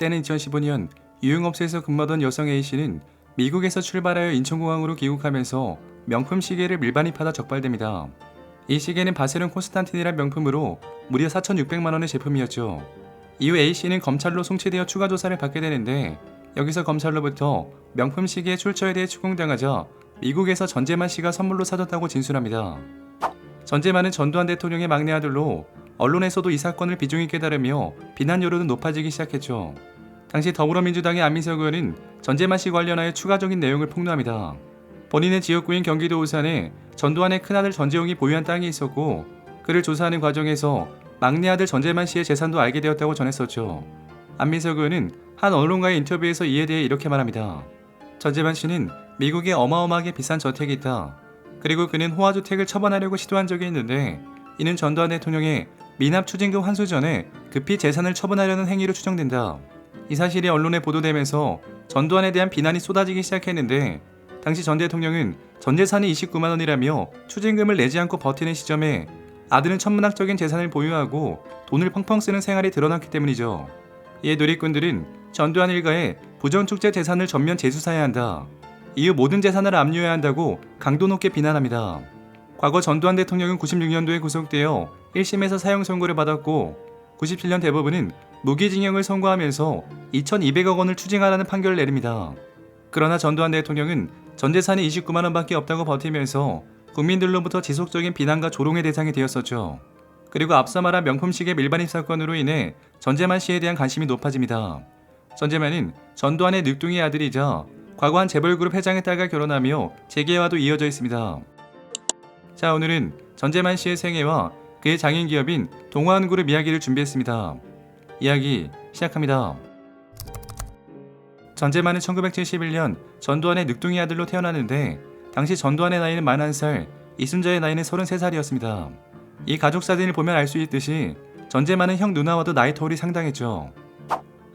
때는 2015년 유흥업소에서 근무하던 여성 A씨는 미국에서 출발하여 인천공항으로 귀국하면서 명품 시계를 밀반입하다 적발됩니다. 이 시계는 바세론 콘스탄틴이란 명품으로 무려 4,600만 원의 제품이었죠. 이후 A씨는 검찰로 송치되어 추가 조사를 받게 되는데 여기서 검찰로부터 명품 시계의 출처에 대해 추궁당하자 미국에서 전재만 씨가 선물로 사줬다고 진술합니다. 전재만은 전두환 대통령의 막내 아들로 언론에서도 이 사건을 비중 있게 다루며 비난 여론은 높아지기 시작했죠. 당시 더불어민주당의 안민석 의원은 전재만 씨 관련하여 추가적인 내용을 폭로합니다. 본인의 지역구인 경기도 오산에 전두환의 큰아들 전재용이 보유한 땅이 있었고 그를 조사하는 과정에서 막내 아들 전재만 씨의 재산도 알게 되었다고 전했었죠. 안민석 의원은 한 언론과의 인터뷰에서 이에 대해 이렇게 말합니다. 전재만 씨는 미국에 어마어마하게 비싼 저택이 있다. 그리고 그는 호화주택을 처분하려고 시도한 적이 있는데 이는 전두환 대통령의 미납 추징금 환수 전에 급히 재산을 처분하려는 행위로 추정된다. 이 사실이 언론에 보도되면서 전두환에 대한 비난이 쏟아지기 시작했는데 당시 전 대통령은 전 재산이 29만 원이라며 추징금을 내지 않고 버티는 시점에 아들은 천문학적인 재산을 보유하고 돈을 펑펑 쓰는 생활이 드러났기 때문이죠. 이에 누리꾼들은 전두환 일가의 부정축제 재산을 전면 재수사해야 한다. 이후 모든 재산을 압류해야 한다고 강도 높게 비난합니다. 과거 전두환 대통령은 96년도에 구속되어 1심에서 사형 선고를 받았고 97년 대법원은 무기징역을 선고하면서 2,200억 원을 추징하라는 판결을 내립니다. 그러나 전두환 대통령은 전 재산이 29만 원밖에 없다고 버티면서 국민들로부터 지속적인 비난과 조롱의 대상이 되었었죠. 그리고 앞서 말한 명품 시계 밀반입 사건으로 인해 전재만 씨에 대한 관심이 높아집니다. 전재만은 전두환의 늑둥이 아들이자 과거 한 재벌그룹 회장의 딸과 결혼하며 재계와도 이어져 있습니다. 자 오늘은 전재만 씨의 생애와 그의 장인 기업인 동화은그룹 이야기를 준비했습니다. 이야기 시작합니다. 전재만은 1971년 전두환의 늑둥이 아들로 태어났는데 당시 전두환의 나이는 41살, 이순자의 나이는 33살이었습니다. 이 가족 사진을 보면 알 수 있듯이 전재만은 형 누나와도 나이 터울이 상당했죠.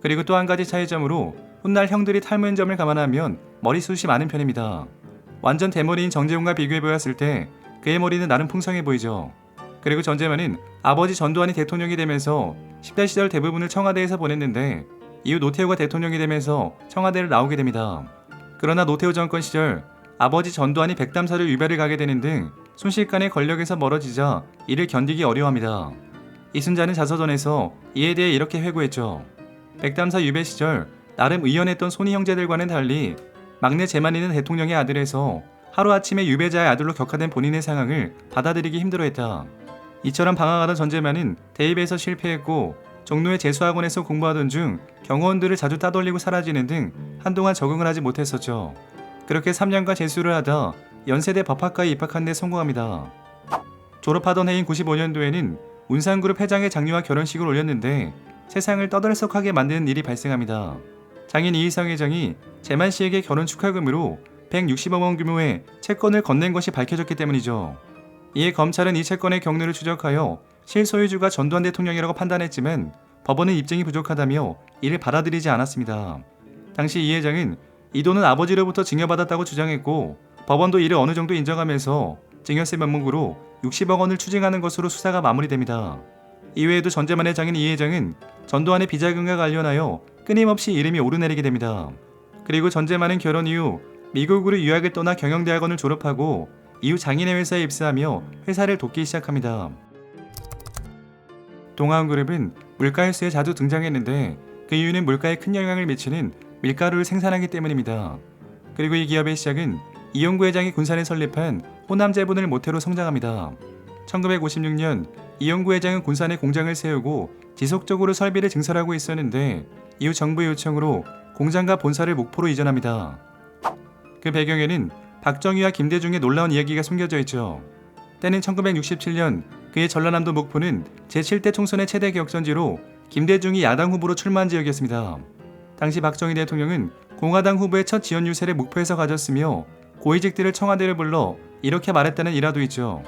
그리고 또 한 가지 차이점으로 훗날 형들이 탈모인 점을 감안하면 머리숱이 많은 편입니다. 완전 대머리인 정재훈과 비교해 보았을 때 그의 머리는 나름 풍성해 보이죠. 그리고 전재만은 아버지 전두환이 대통령이 되면서 10대 시절 대부분을 청와대에서 보냈는데 이후 노태우가 대통령이 되면서 청와대를 나오게 됩니다. 그러나 노태우 정권 시절 아버지 전두환이 백담사를 유배를 가게 되는 등 순식간에 권력에서 멀어지자 이를 견디기 어려워합니다. 이순자는 자서전에서 이에 대해 이렇게 회고했죠. 백담사 유배 시절 나름 의연했던 손이 형제들과는 달리 막내 재만이는 대통령의 아들에서 하루아침에 유배자의 아들로 격화된 본인의 상황을 받아들이기 힘들어했다. 이처럼 방황하던 전재만은 대입에서 실패했고 종로의 재수학원에서 공부하던 중 경호원들을 자주 따돌리고 사라지는 등 한동안 적응을 하지 못했었죠. 그렇게 3년간 재수를 하다 연세대 법학과에 입학한 데 성공합니다. 졸업하던 해인 95년도에는 운산그룹 회장의 장녀와 결혼식을 올렸는데 세상을 떠들썩하게 만드는 일이 발생합니다. 장인 이희성 회장이 재만 씨에게 결혼 축하금으로 160억 원 규모의 채권을 건넨 것이 밝혀졌기 때문이죠. 이에 검찰은 이 채권의 경로를 추적하여 실소유주가 전두환 대통령이라고 판단했지만 법원은 입증이 부족하다며 이를 받아들이지 않았습니다. 당시 이 회장은 이 돈은 아버지로부터 증여받았다고 주장했고 법원도 이를 어느 정도 인정하면서 증여세 명목으로 60억 원을 추징하는 것으로 수사가 마무리됩니다. 이외에도 전재만의 장인 이 회장은 전두환의 비자금과 관련하여 끊임없이 이름이 오르내리게 됩니다. 그리고 전재만은 결혼 이후 미국으로 유학을 떠나 경영대학원을 졸업하고 이후 장인의 회사에 입사하며 회사를 돕기 시작합니다. 동아원그룹은 물가일수에 자주 등장했는데 그 이유는 물가에 큰 영향을 미치는 밀가루를 생산하기 때문입니다. 그리고 이 기업의 시작은 이용구 회장이 군산에 설립한 호남제분을 모태로 성장합니다. 1956년 이용구 회장은 군산에 공장을 세우고 지속적으로 설비를 증설하고 있었는데 이후 정부의 요청으로 공장과 본사를 목포로 이전합니다. 그 배경에는 박정희와 김대중의 놀라운 이야기가 숨겨져 있죠. 때는 1967년 그의 전라남도 목포는 제7대 총선의 최대 격전지로 김대중이 야당 후보로 출마한 지역이었습니다. 당시 박정희 대통령은 공화당 후보의 첫 지원 유세를 목포에서 가졌으며 고위직들을 청와대를 불러 이렇게 말했다는 일화도 있죠.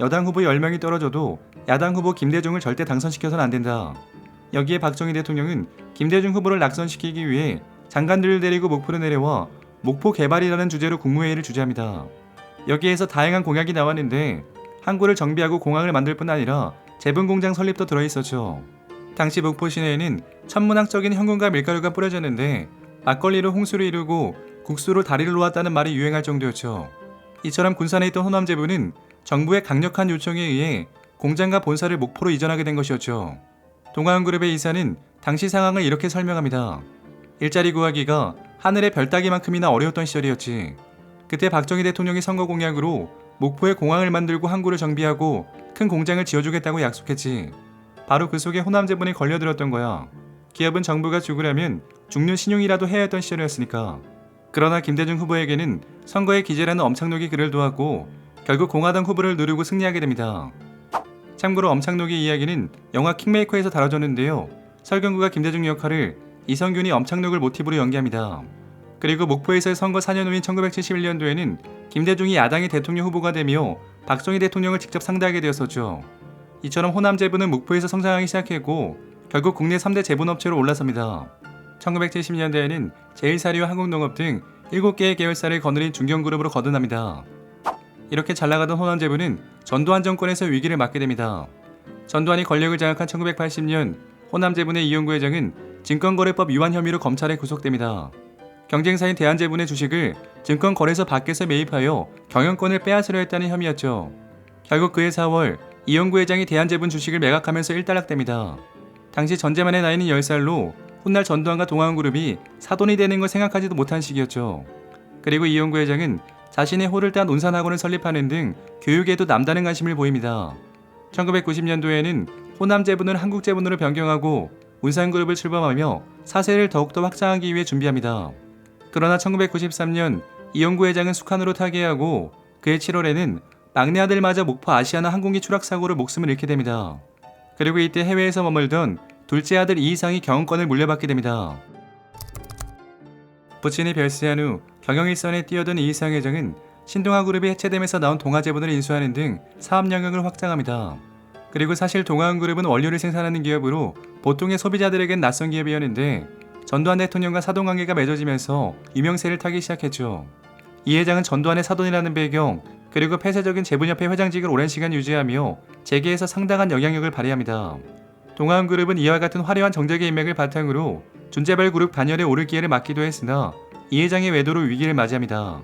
여당 후보 10명이 떨어져도 야당 후보 김대중을 절대 당선시켜서는 안 된다. 여기에 박정희 대통령은 김대중 후보를 낙선시키기 위해 장관들을 데리고 목포로 내려와 목포 개발이라는 주제로 국무회의를 주재합니다. 여기에서 다양한 공약이 나왔는데 항구를 정비하고 공항을 만들 뿐 아니라 제분 공장 설립도 들어있었죠. 당시 목포 시내에는 천문학적인 현금과 밀가루가 뿌려졌는데 막걸리로 홍수를 이루고 국수로 다리를 놓았다는 말이 유행할 정도였죠. 이처럼 군산에 있던 호남 제부는 정부의 강력한 요청에 의해 공장과 본사를 목포로 이전하게 된 것이었죠. 동아은그룹의 이사는 당시 상황을 이렇게 설명합니다. 일자리 구하기가 하늘의 별 따기만큼이나 어려웠던 시절이었지. 그때 박정희 대통령이 선거 공약으로 목포에 공항을 만들고 항구를 정비하고 큰 공장을 지어주겠다고 약속했지. 바로 그 속에 호남제분이 걸려들었던 거야. 기업은 정부가 죽으려면 죽는 신용이라도 해야 했던 시절이었으니까. 그러나 김대중 후보에게는 선거에 기재라는 엄창록이 그를 도왔고 결국 공화당 후보를 누르고 승리하게 됩니다. 참고로 엄창록의 이야기는 영화 킹메이커에서 다뤄졌는데요. 설경구가 김대중 역할을 이성균이 엄창록을 모티브로 연기합니다. 그리고 목포에서의 선거 4년 후인 1971년도에는 김대중이 야당의 대통령 후보가 되며 박정희 대통령을 직접 상대하게 되었었죠. 이처럼 호남 제부는 목포에서 성장하기 시작했고 결국 국내 3대 제분업체로 올라섭니다. 1970년대에는 제일사리와 한국농업 등 7개의 계열사를 거느린 중견그룹으로 거듭납니다. 이렇게 잘 나가던 호남 제부는 전두환 정권에서 위기를 맞게 됩니다. 전두환이 권력을 장악한 1980년 호남 제분의 이용구 회장은 증권거래법 위반 혐의로 검찰에 구속됩니다. 경쟁사인 대한제분의 주식을 증권거래소 밖에서 매입하여 경영권을 빼앗으려 했다는 혐의였죠. 결국 그해 4월 이용구 회장이 대한제분 주식을 매각하면서 일단락됩니다. 당시 전재만의 나이는 10살로 훗날 전두환과 동아은그룹이 사돈이 되는 걸 생각하지도 못한 시기였죠. 그리고 이용구 회장은 자신의 호를 딴 운산학원을 설립하는 등 교육에도 남다른 관심을 보입니다. 1990년도에는 호남제분을 한국제분으로 변경하고 운산그룹을 출범하며 사세를 더욱더 확장하기 위해 준비합니다. 그러나 1993년 이용구 회장은 숙한으로 타계하고 그해 7월에는 막내 아들마저 목포 아시아나 항공기 추락 사고로 목숨을 잃게 됩니다. 그리고 이때 해외에서 머물던 둘째 아들 이희상이 경영권을 물려받게 됩니다. 부친이 별세한 후 경영 일선에 뛰어든 이희상 회장은 신동아 그룹이 해체되면서 나온 동아제본을 인수하는 등 사업 영역을 확장합니다. 그리고 사실 동아은그룹은 원료를 생산하는 기업으로 보통의 소비자들에겐 낯선 기업이었는데 전두환 대통령과 사돈관계가 맺어지면서 유명세를 타기 시작했죠. 이 회장은 전두환의 사돈이라는 배경 그리고 폐쇄적인 재분협회 회장직을 오랜 시간 유지하며 재계에서 상당한 영향력을 발휘합니다. 동아은그룹은 이와 같은 화려한 정적의 인맥을 바탕으로 존재발 그룹 반열에 오를 기회를 맞기도 했으나 이 회장의 외도로 위기를 맞이합니다.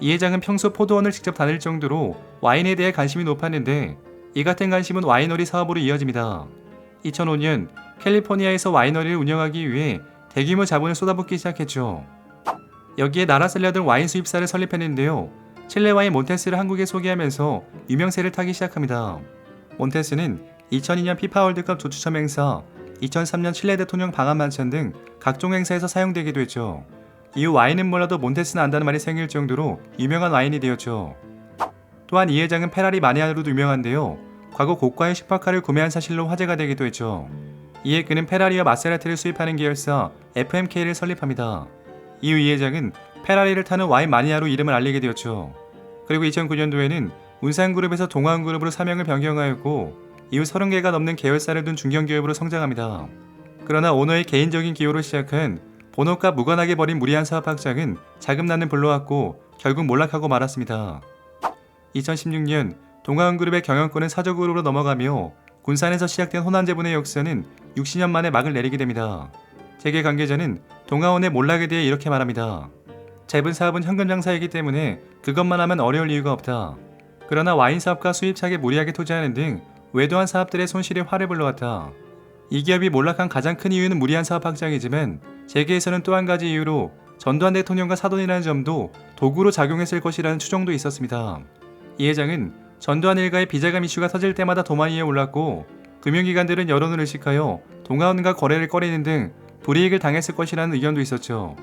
이 회장은 평소 포도원을 직접 다닐 정도로 와인에 대해 관심이 높았는데 이 같은 관심은 와이너리 사업으로 이어집니다. 2005년 캘리포니아에서 와이너리를 운영하기 위해 대규모 자본을 쏟아붓기 시작했죠. 여기에 나라 살려던 와인 수입사를 설립했는데요. 칠레 와인 몬테스를 한국에 소개하면서 유명세를 타기 시작합니다. 몬테스는 2002년 피파 월드컵 조추첨 행사, 2003년 칠레 대통령 방한 만찬 등 각종 행사에서 사용되기도 했죠. 이후 와인은 몰라도 몬테스는 안다는 말이 생길 정도로 유명한 와인이 되었죠. 또한 이 회장은 페라리 마니아로도 유명한데요. 과거 고가의 슈퍼카를 구매한 사실로 화제가 되기도 했죠. 이에 그는 페라리와 마세라티를 수입하는 계열사 FMK를 설립합니다. 이후 이 회장은 페라리를 타는 와인 마니아로 이름을 알리게 되었죠. 그리고 2009년도에는 운산그룹에서 동아은그룹으로 사명을 변경하였고 이후 30개가 넘는 계열사를 둔 중견기업으로 성장합니다. 그러나 오너의 개인적인 기호로 시작한 본업과 무관하게 벌인 무리한 사업 확장은 자금 난을 불러왔고 결국 몰락하고 말았습니다. 2016년 동아은그룹의 경영권은 사저그룹으로 넘어가며 군산에서 시작된 호남제분의 역사는 60년 만에 막을 내리게 됩니다. 재계 관계자는 동아원의 몰락에 대해 이렇게 말합니다. 재분 사업은 현금 장사이기 때문에 그것만 하면 어려울 이유가 없다. 그러나 와인 사업과 수입차게 무리하게 투자하는 등 외도한 사업들의 손실이 화를 불러왔다. 이 기업이 몰락한 가장 큰 이유는 무리한 사업 확장이지만 재계에서는 또 한 가지 이유로 전두환 대통령과 사돈이라는 점도 도구로 작용했을 것이라는 추정도 있었습니다. 이 회장은 전두환 일가의 비자금 이슈가 터질 때마다 도마 위에 올랐고 금융기관들은 여론을 의식하여 동아원과 거래를 꺼리는 등 불이익을 당했을 것이라는 의견도 있었죠.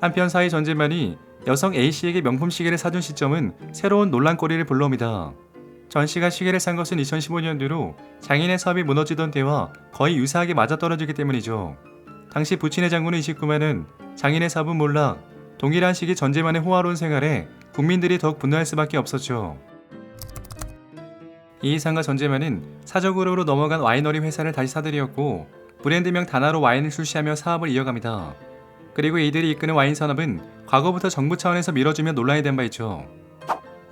한편 사이 전재만이 여성 A씨에게 명품 시계를 사준 시점은 새로운 논란거리를 불러옵니다. 전 씨가 시계를 산 것은 2015년도로 장인의 사업이 무너지던 때와 거의 유사하게 맞아떨어지기 때문이죠. 당시 부친의 장군은 29만은 장인의 사업은 몰락, 동일한 시기 전재만의 호화로운 생활에 국민들이 더욱 분노할 수밖에 없었죠. 이희상과 전재만은 사적으로 넘어간 와이너리 회사를 다시 사들이었고 브랜드명 단화로 와인을 출시하며 사업을 이어갑니다. 그리고 이들이 이끄는 와인 산업은 과거부터 정부 차원에서 밀어주며 논란이 된 바 있죠.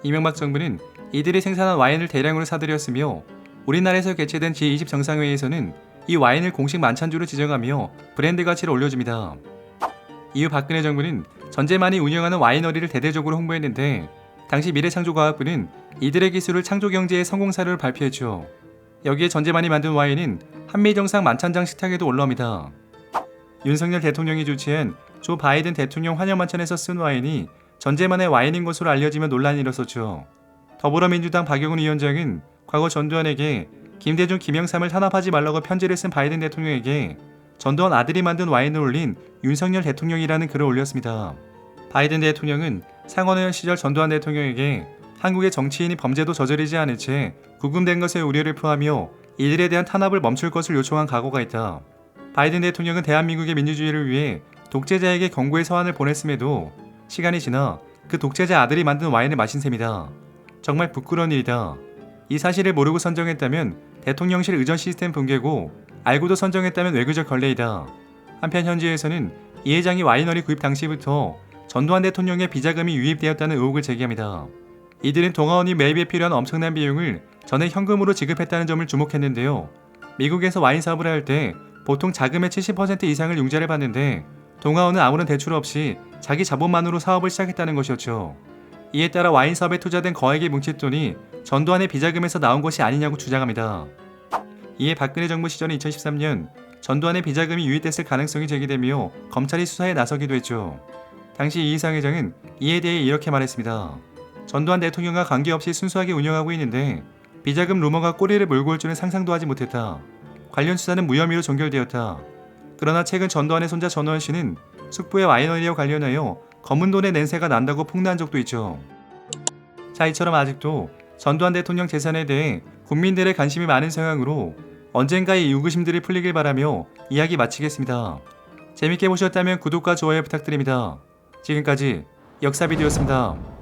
이명박 정부는 이들이 생산한 와인을 대량으로 사들였으며 우리나라에서 개최된 G20 정상회의에서는 이 와인을 공식 만찬주로 지정하며 브랜드 가치를 올려줍니다. 이후 박근혜 정부는 전제만이 운영하는 와이너리를 대대적으로 홍보했는데 당시 미래창조과학부는 이들의 기술을 창조경제의 성공 사례를 발표했죠. 여기에 전제만이 만든 와인은 한미정상 만찬장 식탁에도 올라옵니다. 윤석열 대통령이 주최한 조 바이든 대통령 환영 만찬에서 쓴 와인이 전제만의 와인인 것으로 알려지며 논란이 일었었죠. 더불어민주당 박영훈 위원장은 과거 전두환에게 김대중, 김영삼을 탄압하지 말라고 편지를 쓴 바이든 대통령에게 전두환 아들이 만든 와인을 올린 윤석열 대통령이라는 글을 올렸습니다. 바이든 대통령은 상원의원 시절 전두환 대통령에게 한국의 정치인이 범죄도 저지르지 않은 채 구금된 것의 우려를 표하며 이들에 대한 탄압을 멈출 것을 요청한 각오가 있다. 바이든 대통령은 대한민국의 민주주의를 위해 독재자에게 경고의 서한을 보냈음에도 시간이 지나 그 독재자 아들이 만든 와인을 마신 셈이다. 정말 부끄러운 일이다. 이 사실을 모르고 선정했다면 대통령실 의전 시스템 붕괴고 알고도 선정했다면 외교적 걸레이다. 한편 현지에서는 이 회장이 와이너리 구입 당시부터 전두환 대통령의 비자금이 유입되었다는 의혹을 제기합니다. 이들은 동아원이 매입에 필요한 엄청난 비용을 전에 현금으로 지급했다는 점을 주목했는데요. 미국에서 와인 사업을 할 때 보통 자금의 70% 이상을 융자를 받는데 동아원은 아무런 대출 없이 자기 자본만으로 사업을 시작했다는 것이었죠. 이에 따라 와인 사업에 투자된 거액의 뭉칫돈이 전두환의 비자금에서 나온 것이 아니냐고 주장합니다. 이에 박근혜 정부 시절인 2013년 전두환의 비자금이 유입됐을 가능성이 제기되며 검찰이 수사에 나서기도 했죠. 당시 이희상 회장은 이에 대해 이렇게 말했습니다. 전두환 대통령과 관계없이 순수하게 운영하고 있는데 비자금 루머가 꼬리를 몰고 올 줄은 상상도 하지 못했다. 관련 수사는 무혐의로 종결되었다. 그러나 최근 전두환의 손자 전우환 씨는 숙부의 와이너리와 관련하여 검은 돈의 냄새가 난다고 폭로한 적도 있죠. 자, 이처럼 아직도 전두환 대통령 재산에 대해 국민들의 관심이 많은 상황으로 언젠가 이 의구심들이 풀리길 바라며 이야기 마치겠습니다. 재밌게 보셨다면 구독과 좋아요 부탁드립니다. 지금까지 역사비디오였습니다.